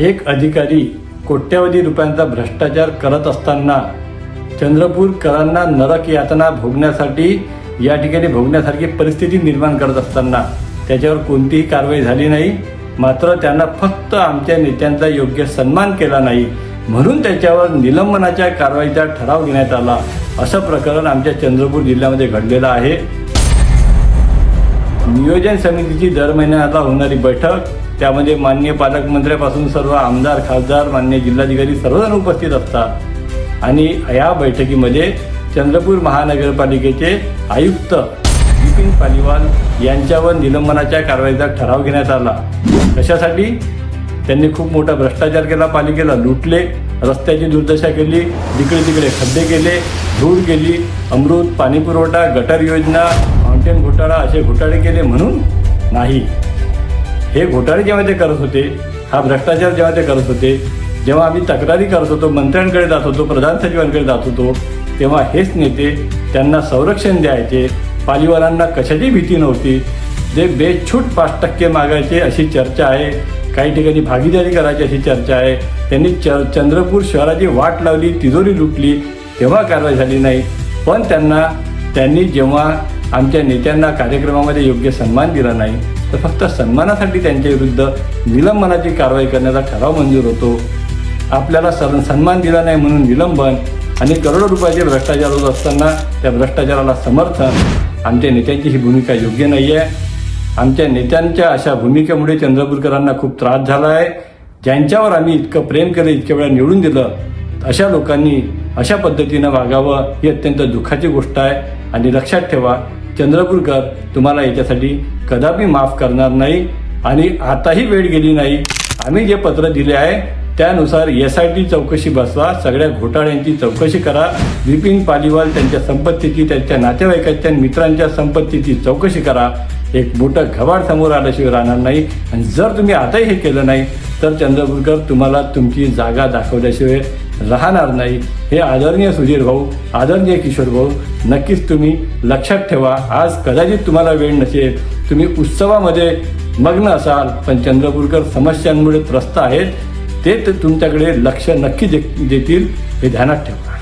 एक अधिकारी कोट्यावधी रुपयांचा भ्रष्टाचार करत असताना चंद्रपूरकरांना नरक यातना भोगण्यासाठी या ठिकाणी भोगण्यासारखी परिस्थिती निर्माण करत असताना त्याच्यावर कोणतीही कारवाई झाली नाही. मात्र त्यांना फक्त आमच्या नेत्यांचा योग्य सन्मान केला नाही. म्हणून त्याच्यावर निलंबनाच्या कारवाईचा ठराव घेण्यात आला. असं प्रकरण आमच्या चंद्रपूर जिल्ह्यामध्ये घडलेलं आहे. नियोजन समितीची दर महिन्याला होणारी बैठक त्यामध्ये म्हणजे मान्य पालकमंत्र्यापासून सर्व आमदार खासदार मान्य जिल्हाधिकारी सर्वजण उपस्थित असतात. आणि या बैठकीमध्ये चंद्रपूर महानगरपालिकेचे आयुक्त विपिन पालिवाल यांच्यावर निलंबनाच्या कारवाईचा ठराव घेण्यात आला. कशासाठी? त्यांनी खूप मोठा भ्रष्टाचार केला पालिकेला लुटले रस्त्याची दुर्दशा केली जिकडे तिकडे खड्डे केले धूळ केली अमृत पाणीपुरवठा गटर योजना फाउंटेन घोटाळा असे घोटाळे केले म्हणून नाही. हे घोटाळे जेव्हा ते करत होते हा भ्रष्टाचार जेव्हा ते करत होते जेव्हा आम्ही तक्रारी करत होतो मंत्र्यांकडे जात होतो प्रधान सचिवांकडे जात होतो तेव्हा हेच नेते त्यांना संरक्षण द्यायचे पालिवारांना कशाची भीती नव्हती जे बेछूट पाच टक्के मागायचे अशी चर्चा आहे काही ठिकाणी भागीदारी करायची अशी चर्चा आहे त्यांनी च चंद्रपूर शहराची वाट लावली तिजोरी लुटली तेव्हा कारवाई झाली नाही. पण त्यांना त्यांनी जेव्हा आमच्या नेत्यांना कार्यक्रमामध्ये योग्य सन्मान दिला नाही तर फक्त सन्मानासाठी त्यांच्या विरुद्ध निलंबनाची कारवाई करण्याचा ठराव मंजूर होतो. आपल्याला सर सन्मान दिला नाही म्हणून निलंबन आणि करोडो रुपयाचे भ्रष्टाचार होत असताना त्या भ्रष्टाचाराला समर्थन आमच्या नेत्यांची ही भूमिका योग्य नाही आहे आमच्या नेत्यांच्या अशा भूमिकेमुळे चंद्रपूरकरांना खूप त्रास झाला आहे ज्यांच्यावर आम्ही इतकं प्रेम केलं इतक्या वेळा निवडून दिलं अशा लोकांनी अशा पद्धतीनं वागावं ही अत्यंत दुःखाची गोष्ट आहे. आणि लक्षात ठेवा चंद्रपूरकर तुम्हाला याच्यासाठी कदापि माफ करणार नाही आणि आताही वेळ गेली नाही. आम्ही जे पत्र दिले आहे त्यानुसार एस आय टी चौकशी बसवा सगळ्या घोटाळ्यांची चौकशी करा. विपिन पालिवाल त्यांच्या संपत्तीची त्यांच्या नातेवाईकांच्या मित्रांच्या संपत्तीची चौकशी करा. एक मोठं घबाड समोर आल्याशिवाय राहणार नाही. आणि जर तुम्ही आताही हे केलं नाही तर चंद्रपूरकर तुम्हाला तुमची जागा दाखवल्याशिवाय राहणार नाही. हे आदरणीय सुधीर भाऊ आदरणीय किशोर भाऊ नक्कीच तुम्ही लक्षात ठेवा. आज कदाचित तुम्हाला वेळ नसेल. तुम्ही उत्सवामध्ये मग्न असाल पण चंद्रपूरकर समस्यांमुळे त्रस्त आहेत. ते तर तुमच्याकडे लक्ष नक्की दे देतील हे ध्यानात ठेवा.